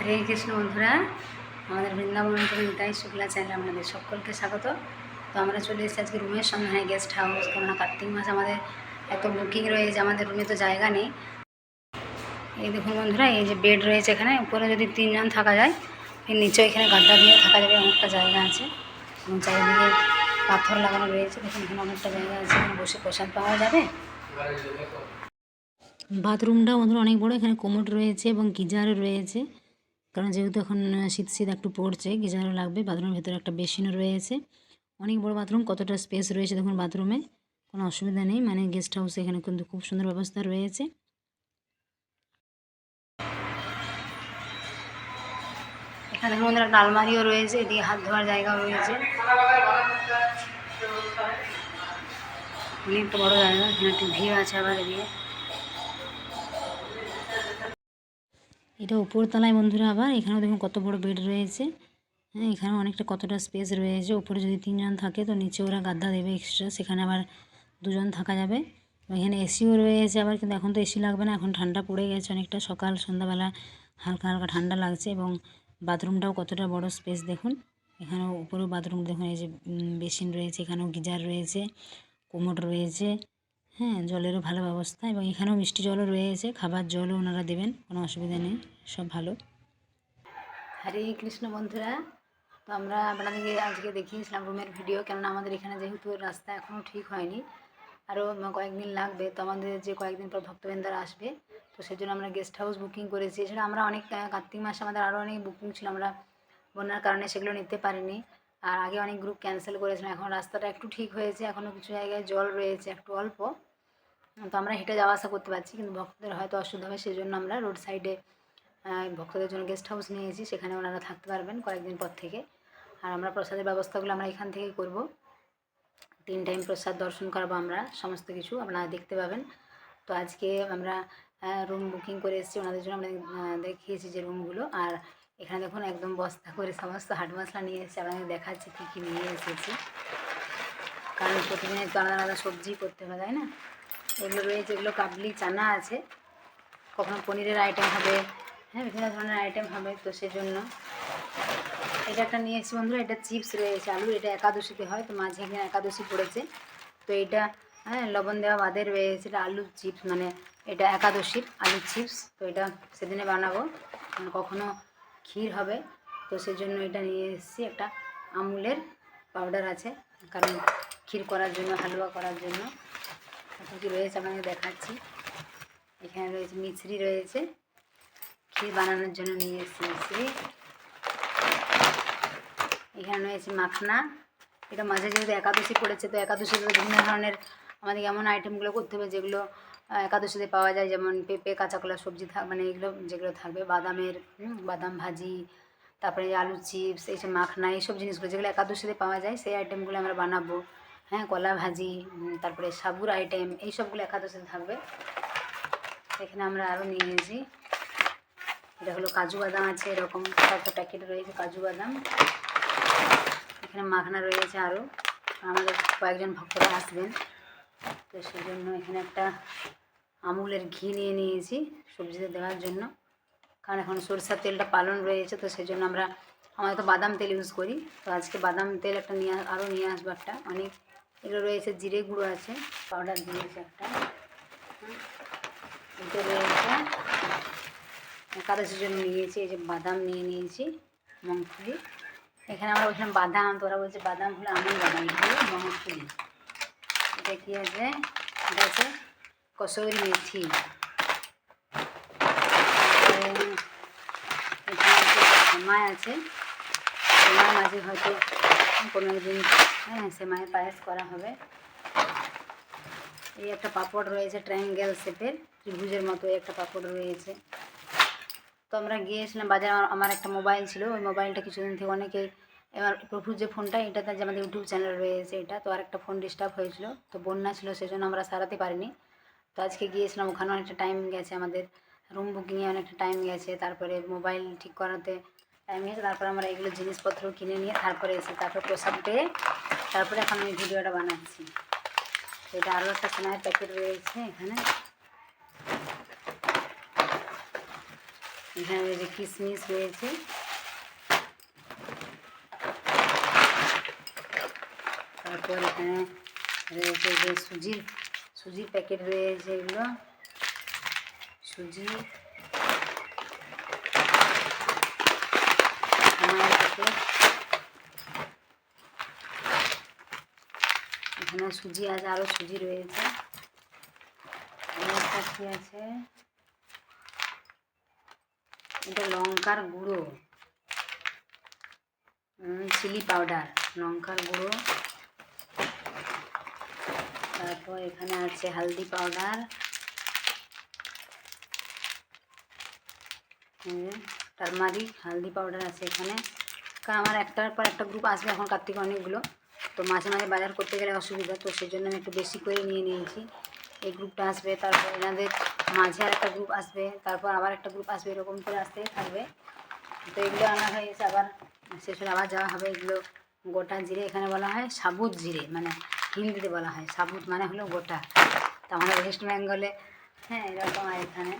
হরে কৃষ্ণ বন্ধুরা, আমাদের বৃন্দাবন নিতাই শুক্লা চ্যানেলে আপনাদের সকলকে স্বাগত। তো আমরা চলে এসেছি আজকে রুমের সন্ধানে গেস্ট হাউস কেননা কার্তিক মাস আমাদের এত বুকিং রয়েছে, আমাদের রুমে তো জায়গা নেই। এই দেখুন বন্ধুরা, এই যে বেড রয়েছে এখানে, উপরে যদি তিনজন থাকা যায়, এর নিচেও এখানে গাড্ডা দিয়ে থাকা যাবে, অনেকটা জায়গা আছে। এবং চারিদিকে পাথর লাগানো রয়েছে, দেখুন এখানে অনেকটা জায়গা আছে, এখানে বসে প্রসাদ পাওয়া যাবে। বাথরুমটা বন্ধুরা অনেক বড়, এখানে কোমোড রয়েছে এবং গিজারও রয়েছে। কারণ যেহেতু এখন শীত শীত একটু পড়ছে, গিজারও লাগবে, বাথরুমের ভেতরে একটা বেসিনও রয়েছে। অনেক বড় বাথরুম, কতটা স্পেস রয়েছে দেখুন বাথরুমে, কোনো অসুবিধা নেই। মানে গেস্ট হাউসে এখানে কিন্তু খুব সুন্দর ব্যবস্থা রয়েছে। এখানে বন্ধুরা একটা আলমারিও রয়েছে, এদিকে হাত ধোয়ার জায়গাও রয়েছে। অনেকটা বড় জায়গা, এখানে ভিড় আছে আবার এদিকে। এটা উপরতলায় বন্ধুরা আবার, এখানেও দেখুন কত বড় বেড রয়েছে। হ্যাঁ এখানে অনেকটা কতটা স্পেস রয়েছে। উপরে যদি তিনজন থাকে, তো নিচে ওরা গাদ্দা দেবে এক্সট্রা সেখানে আবার দুজন থাকা যাবে। এখানে এসিও রয়েছে আবার, কিন্তু এখন তো এসি লাগবে না, এখন ঠান্ডা পড়ে গেছে অনেকটা। সকাল, সন্ধ্যাবেলা হালকা হালকা ঠান্ডা লাগছে এবং বাথরুমটাও কতটা বড় স্পেস দেখুন। এখানেও উপরেও বাথরুম দেখুন, এই যে বেসিন রয়েছে, এখানেও গিজার রয়েছে কোমোড রয়েছে। হ্যাঁ জলেরও ভালো ব্যবস্থা এবং এখানেও মিষ্টি জলও রয়েছে, খাবার জলও ওনারা দেবেন, কোনো অসুবিধা নেই, সব ভালো। হরে কৃষ্ণ বন্ধুরা, তো আমরা আপনাদেরকে আজকে দেখিয়েছিলাম রুমের ভিডিও, কেননা আমাদের এখানে যেহেতু রাস্তা এখনও ঠিক হয়নি, আরও কয়েকদিন লাগবে, তো আমাদের যে কয়েকদিন পর ভক্তবৃন্দরা আসবে, তো সেই জন্য আমরা গেস্ট হাউস বুকিং করেছি। এছাড়া আমরা অনেক কার্তিক মাসে আমাদের আরও অনেক বুকিং ছিল, আমরা বন্যার কারণে সেগুলো নিতে পারিনি, আর আগে অনেক গ্রুপ ক্যান্সেল করেছিলাম, এখন রাস্তাটা একটু ঠিক হয়েছে, এখনও কিছু জায়গায় জল রয়েছে, একটু অল্প। তো আমরা হেঁটে যাওয়া আসা করতে পারছি, কিন্তু ভক্তদের হয়তো অসুবিধা হবে সেই জন্য আমরা রোড সাইডে ভক্তদের জন্য গেস্ট হাউস নিয়েছি সেখানে ওনারা থাকতে পারবেন কয়েকদিন পর থেকে। আর আমরা প্রসাদের ব্যবস্থাগুলো আমরা এখান থেকেই করব। তিন টাইম প্রসাদ দর্শন করাবো আমরা, সমস্ত কিছু আপনারা দেখতে পাবেন। তো আজকে আমরা রুম বুকিং করে এসেছি, ওনাদের জন্য আমরা দেখিয়েছি যে রুমগুলো আর এখানে দেখুন একদম বস্তা করে সমস্ত হাট মশলা নিয়ে এসেছি, আপনাদের দেখাচ্ছি কী কী নিয়ে এসেছি। কারণ প্রতিদিনের তো আলাদা আলাদা সবজি করতে হবে তাই না? এগুলো রয়েছে, এগুলো কাবলি চানা আছে। কখনো পনিরের আইটেম হবে হ্যাঁ বিভিন্ন ধরনের আইটেম হবে, তো সেজন্য। এটা একটা নিয়ে এসেছি বন্ধুরা, এটা চিপস রয়েছে আলু এটা একাদশীতে হয়, তো মাঝে একদিন একাদশী পড়েছে। তো এটা হ্যাঁ লবণ দেওয়া বাদে রয়েছে, এটা আলু চিপস মানে এটা একাদশীর আলু চিপস তো এটা সেদিনে বানাবো। মানে কখনো ক্ষীর হবে, তো সেজন্য এটা নিয়ে এসেছি। একটা আমুলের পাউডার আছে, কারণ ক্ষীর করার জন্য, হালুয়া করার জন্য। কী কী রয়েছে আপনাকে দেখাচ্ছি। এখানে রয়েছে মিছরি রয়েছে। ক্ষীর বানানোর জন্য নিয়ে এসেছি মিছরি। এখানে রয়েছে মাখনা। এটা মাঝে যেহেতু একাদশী পড়েছে, তো একাদশীতে বিভিন্ন ধরনের আমাদের এমন আইটেমগুলো করতে হবে যেগুলো একাদশীতে পাওয়া যায়, যেমন পেঁপে কাঁচা কলা সবজি থাক মানে এগুলো যেগুলো থাকবে, বাদামের বাদাম ভাজি, তারপরে আলু চিপস এইসব মাখনা, এইসব জিনিসগুলো যেগুলো একাদশীতে পাওয়া যায়, সেই আইটেমগুলো আমরা বানাবো। হ্যাঁ কলা ভাজি তারপরে সাবুর আইটেম এইসবগুলো একাদশীতে থাকবে। এখানে আমরা আরও নিয়ে নিয়েছি। এটা হলো কাজু বাদাম আছে, এরকম একটা প্যাকেট রয়েছে, কাজু বাদাম। এখানে মাখনা রয়েছে আরও আমাদের কয়েকজন ভক্তরা আসবেন। তো সেই জন্য এখানে একটা আমুলের ঘি নিয়ে নিয়েছি সবজিতে দেওয়ার জন্য। কারণ এখন সরষের তেলটা পালন রয়েছে, তো সেই জন্য আমরা আমরা তো বাদাম তেল ইউজ করি। তো আজকে বাদাম তেল একটা নিয়ে আরও নিয়ে আসব একটা। অনেক এগুলো রয়েছে জিরে গুঁড়ো আছে, পাউডার দিয়েছে একটা। এটা রয়েছে, একাদশীর জন্য নিয়েছি, এই যে বাদাম নিয়ে নিয়েছি মুগফলি এখানে আমরা বলছিলাম বাদাম তোরা বলছে বাদাম হলো আমি বাদাম হলো মুগফলি এটা কি আছে? এটা আছে কসৌরি মেথি। আছে সেমাই মাঝে হয়তো কোনো দিন হ্যাঁ সেমাই পায়েস করা হবে। এই একটা পাপড় রয়েছে ট্রায়াঙ্গেল শেপের, ত্রিভুজের মতো এই একটা পাপড় রয়েছে। তো আমরা গিয়েছিলাম, বাজারে আমার- একটা মোবাইল ছিল, ওই মোবাইলটা কিছুদিন থেকে অনেকেই, এবার প্রভুর যে ফোনটা, এটাতে যে আমাদের ইউটিউব চ্যানেল রয়েছে এটা, তো আর একটা ফোন ডিস্টার্ব হয়েছিল, তো বন্যা ছিল, সেজন্য আমরা সারাতে পারিনি। তো আজকে গিয়েছিলাম, ওখানে অনেকটা টাইম গেছে আমাদের রুম বুকিংয়ে অনেকটা টাইম গেছে, তারপরে মোবাইল ঠিক করাতে টাইম গেছে তারপরে আমরা এগুলো জিনিসপত্র কিনে নিয়ে তারপরে এসে তারপরে প্রসাদ পেয়ে তারপরে এখন আমি ভিডিওটা বানাচ্ছি। এটা আরও একটা সোনার প্যাকেট রয়েছে এখানে। এখানে রয়েছে কিশমিশ রয়েছে। তারপর এখানে রয়েছে যে সুজির সুজির প্যাকেট রয়েছে এগুলো। সুজি আমার প্যাকেট এখানে সুজি আছে আরও সুজি রয়েছে। আছে? এটা লঙ্কার গুঁড়ো। চিলি পাউডার লঙ্কার গুঁড়ো। তারপর এখানে আছে haldi powder turmeric haldi powder আছে এখানে। কারণ আমার একটার পর একটা গ্রুপ আসবে, এখন কার্তিক অনেকগুলো। তো মাঝে মাঝে বাজার করতে গেলে অসুবিধা, তো সেই জন্য আমি একটু বেশি করে নিয়ে নিয়েছি। এই গ্রুপটা আসবে, তারপর এনাদের মাঝে একটা গ্রুপ আসবে, তারপর আবার একটা গ্রুপ আসবে, এরকম করে আসতেই থাকবে। তো এগুলো আনা হয়ে গেছে, আবার শেষ হলে আবার যাওয়া হবে। এগুলো গোটা জিরে এখানে বলা হয় সাবুত জিরে মানে হিন্দিতে বলা হয়। সাবুত মানে হলো গোটা। তো আমাদের ওয়েস্ট বেঙ্গলে হ্যাঁ এরকম আর এখানে।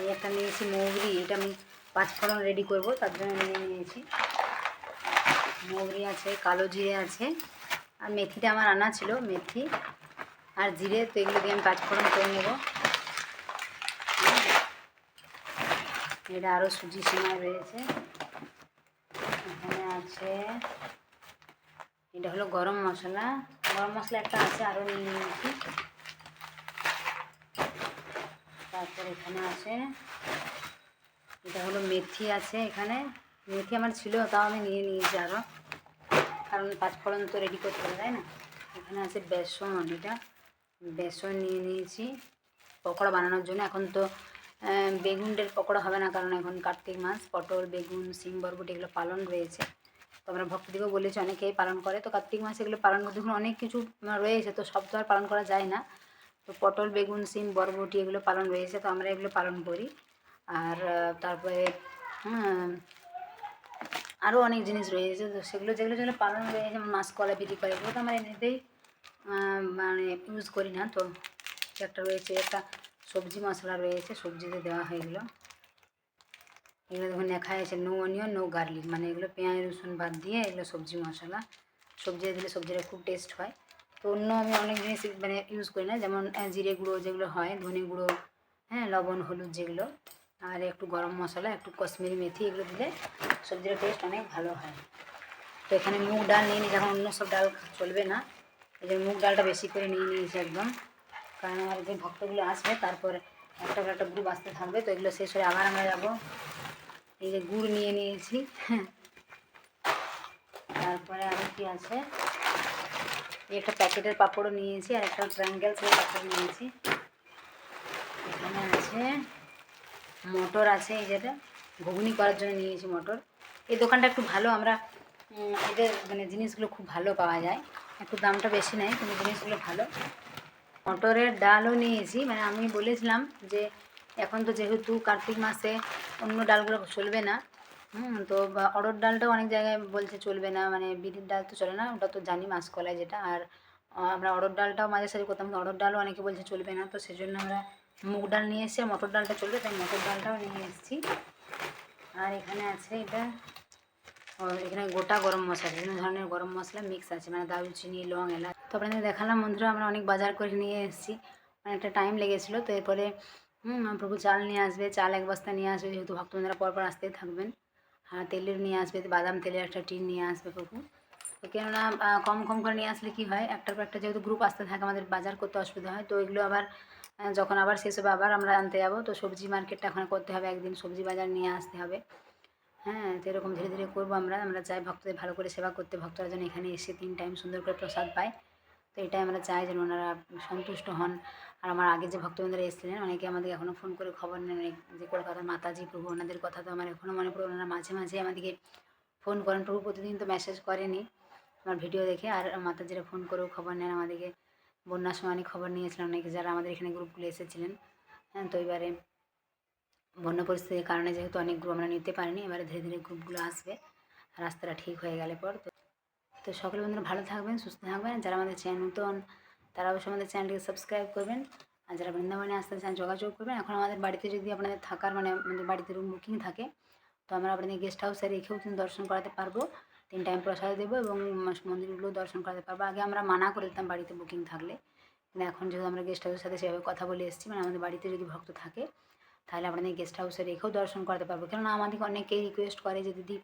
এই একটা নিয়েছি মৌরি, এটা আমি পাঁচফোড়ন রেডি করব, তার জন্য নিয়ে নিয়েছি। মৌরি আছে, কালো জিরে আছে, আর মেথিটা আমার আনা ছিল, মেথি। আর জিরে, তো এগুলো দিয়ে আমি পাঁচফোড়ন করে নেব। এটা আরও সুজি সিমাই রয়েছে। এখানে আছে, এটা হলো গরম মশলা। গরম মশলা একটা আছে আরও নিয়ে নিয়েছি তারপর এখানে আছে, এটা হলো মেথি আছে এখানে। মেথি আমার ছিল, তাও আমি নিয়ে নিয়েছি আরও কারণ পাঁচফোড়ন তো রেডি করতে হবে, তাই না? এখানে আছে বেসন, এটা বেসন নিয়ে নিয়েছি। পকোড়া বানানোর জন্য এখন তো বেগুনের পকোড়া হবে না, কারণ এখন কার্তিক মাস, পটল, বেগুন সিম বরবটি এগুলো পালন রয়েছে। তো আমরা ভক্তদিকেও বলেছি, অনেকেই পালন করে। তো কার্তিক মাসে এগুলো পালন করতে দেখুন, অনেক কিছু রয়েছে। তো সব তো আর পালন করা যায় না। তো পটল, বেগুন সিম বরবটি এগুলো পালন রয়েছে, তো আমরা এগুলো পালন করি। আর তারপরে আরও অনেক জিনিস রয়েছে, তো সেগুলো যেগুলো যেগুলো পালন রয়েছে যেমন মাসকলা বিক্রি করে, এগুলো তো আমরা এমনিতেই মানে ইউজ করি না, তো একটা রয়েছে, একটা সবজি মশলা রয়েছে, সবজিতে দেওয়া হয় এগুলো। এগুলো দেখুন লেখা আছে, নো অনিয়ন নো গার্লিক মানে এগুলো পেঁয়াজ, রসুন বাদ দিয়ে এগুলো সবজি মশলা, সবজি দিলে সবজিটা খুব টেস্ট হয়। তো অন্য আমি অনেক জিনিস মানে ইউজ করি না, যেমন জিরে গুঁড়ো যেগুলো হয়, ধনে গুঁড়ো হ্যাঁ লবণ, হলুদ যেগুলো, আর একটু গরম মশলা, একটু কাশ্মীরি মেথি এগুলো দিলে সবজির টেস্ট অনেক ভালো হয়। তো এখানে মুগ ডাল নিয়ে নিই যখন অন্য সব ডাল চলবে না। এই যে মুগ ডালটা বেশি করে নিয়ে নিয়েছি একদম। কারণ আমার যে ভক্তগুলো আসবে, তারপরে একটা একটা গ্রুপ আসতে থাকবে, তো এগুলো শেষ হয়ে আবার আমরা যাব। এই যে গুড় নিয়ে নিয়েছি। তারপরে আরও কি আছে? একটা প্যাকেটের পাঁপড়ও নিয়েছি, আর একটা ট্রায়াঙ্গেল সেই পাঁপড় নিয়েছি। এখানে আছে মটর আছে, এই যেটা ঘুগনি করার জন্য নিয়েছি মটর। এই দোকানটা একটু ভালো, আমরা এদের মানে জিনিসগুলো খুব ভালো পাওয়া যায়। একটু দামটা বেশি নেয় কিন্তু জিনিসগুলো ভালো। মটরের ডালও নিয়েছি মানে আমি বলেছিলাম যে এখন তো যেহেতু কার্তিক মাসে অন্য ডালগুলো চলবে না, হুম, তো বা অড়হর ডালটাও অনেক জায়গায় বলছে চলবে না মানে বিরির ডাল তো চলে না, ওটা তো জানি মাসকলাই যেটা, আর আমরা অড়হর ডালটাও মাঝে সাঝে করতাম অড়হর ডালও অনেকে বলছে চলবে না, তো সেজন্য আমরা মুগ ডাল নিয়ে এসেছি, আর মটর ডালটা চলবে, তাই মটর ডালটাও নিয়ে এসেছি। আর এখানে আছে এটা এখানে গোটা গরম মশলা, বিভিন্ন ধরনের গরম মশলা মিক্স আছে মানে দারুচিনি, লং, এলাচ। তো আপনাদের দেখালাম বন্ধুরা, আমরা অনেক বাজার করে নিয়ে এসেছি। মানে একটা টাইম লেগেছিলো, তো এরপরে প্রভু চাল নিয়ে আসবে, চাল এক বস্তা নিয়ে আসবে, যেহেতু ভক্তবন্ধুরা পরপর আসতেই থাকবেন। আর তেলের নিয়ে আসবে, বাদাম তেলের একটা টিন নিয়ে আসবে প্রভু। কেননা কম কম করে নিয়ে আসলে কি হয়, একটার পর একটা যেহেতু গ্রুপ আসতে থাকে, আমাদের বাজার করতে অসুবিধা হয়, তো এগুলো আবার যখন আবার শেষ হবে, আবার আমরা আনতে যাব, তো সবজি মার্কেটটা এখন করতে হবে, একদিন সবজি বাজার নিয়ে আসতে হবে। হ্যাঁ তো এরকম ধীরে ধীরে করব আমরা আমরা চাই ভক্তদের ভালো করে সেবা করতে, ভক্তরা যেন এখানে এসে তিন টাইম সুন্দর করে প্রসাদ পায়, তো এটাই আমরা চাই যেন ওনারা সন্তুষ্ট হন। আর আমার আগে যে ভক্তবৃন্দরা এসেছিলেন, অনেকে আমাদের এখনও ফোন করে খবর নেন যে কলকাতার মাতাজি প্রভু, ওনাদের কথা তো আমার এখনও মনে পড়ে, ওনারা মাঝে মাঝে আমাদেরকে ফোন করেন, প্রভু প্রতিদিন তো মেসেজ করেনি। আমার ভিডিও দেখে আর মাতাজিরা ফোন করেও খবর নেন, আমাদেরকে বন্যার সময় অনেক খবর নিয়েছিলাম অনেকে যারা আমাদের এখানে গ্রুপগুলো এসেছিলেন। হ্যাঁ তো এবারে বন্যা পরিস্থিতির কারণে যেহেতু অনেক গ্রুপ আমরা নিতে পারিনি, এবারে ধীরে ধীরে গ্রুপগুলো আসবে, রাস্তাটা ঠিক হয়ে গেলে পর। তো তো সকলে বন্ধুরা ভালো থাকবেন, সুস্থ থাকবেন। যারা আমাদের চ্যানেল নতুন, তারা অবশ্যই আমাদের চ্যানেলটিকে সাবস্ক্রাইব করবেন। আর যারা বৃন্দাবনে আসতে চান, যোগাযোগ করবেন। এখন আমাদের বাড়িতে যদি আপনাদের থাকার মানে আমাদের বাড়িতে রুম বুকিং থাকে, তো আমরা আপনাদের গেস্ট হাউসে রেখেও কিন্তু দর্শন করাতে পারব। তিন টাইম প্রসাদ দেবো এবং মন্দিরগুলো দর্শন করাতে পারব। আগে আমরা মানা করে দিতাম বাড়িতে বুকিং থাকলে। কিন্তু এখন যেহেতু আমরা গেস্ট হাউসের সাথে সেভাবে কথা বলে এসেছি মানে আমাদের বাড়িতে যদি ভক্ত থাকে, তাহলে আপনাদের গেস্ট হাউসে রেখেও দর্শন করাতে পারব। কেননা আমাদেরকে অনেকেই রিকোয়েস্ট করে যে, দিদি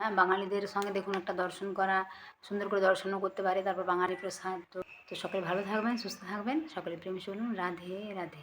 হ্যাঁ বাঙালিদের সঙ্গে দেখুন একটা দর্শন করা, সুন্দর করে দর্শনও করতে পারে, তারপর বাঙালি প্রসাদ। তো সকলে ভালো থাকবেন, সুস্থ থাকবেন। সকলে প্রেম চলুন রাধে রাধে।